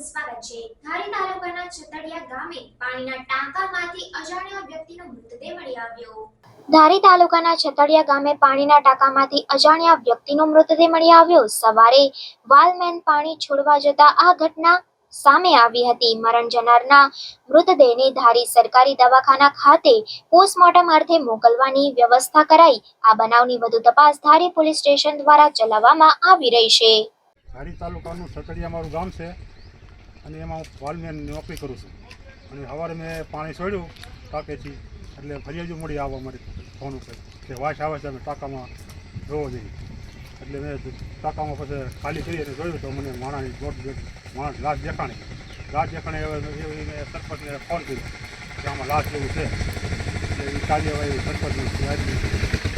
સ્વાગત છે. ધારી તાલુકાના છતડિયા ગામે પાણીના ટાંકામાંથી અજાણ્યા વ્યક્તિનો મૃતદેહ મળી આવ્યો. ધારી તાલુકાના છતડિયા ગામે પાણીના ટાંકામાંથી અજાણ્યા વ્યક્તિનો મૃતદેહ મળી આવ્યો. સવારે વાલમેન પાણી છોડવા જતા આ ઘટના સામે આવી હતી. મરણ જનારના મૃતદેહને ધારી સરકારી દવાખાના ખાતે પોસ્ટમોર્ટમ અર્થે મોકલવાની વ્યવસ્થા કરાઈ. આ બનાવની વધુ તપાસ ધારી પોલીસ સ્ટેશન દ્વારા ચલાવવામાં આવી રહી છે. ધારી તાલુકાનું સતડિયા મારું ગામ છે અને એમાં હું વાલમેન નોકરી કરું છું. અને સવારે મેં પાણી છોડ્યું ટાંકેથી એટલે ફરિયાજો મળી આવવા મારી ફોન ઉપર. કે વાસ આવે છે, અમે ટાંકામાં જોવો જોઈએ. એટલે મેં ટાંકામાં પછી ખાલી કરી અને જોયું તો મને માણાની દોઢ માણસ લાશ દેખાણી. લાશ દેખાણી એવી મેં સરપંચને ફોન કર્યો કે આમાં લાશ જેવું છે. એટલે એ કાર્યવાહી સરપંચની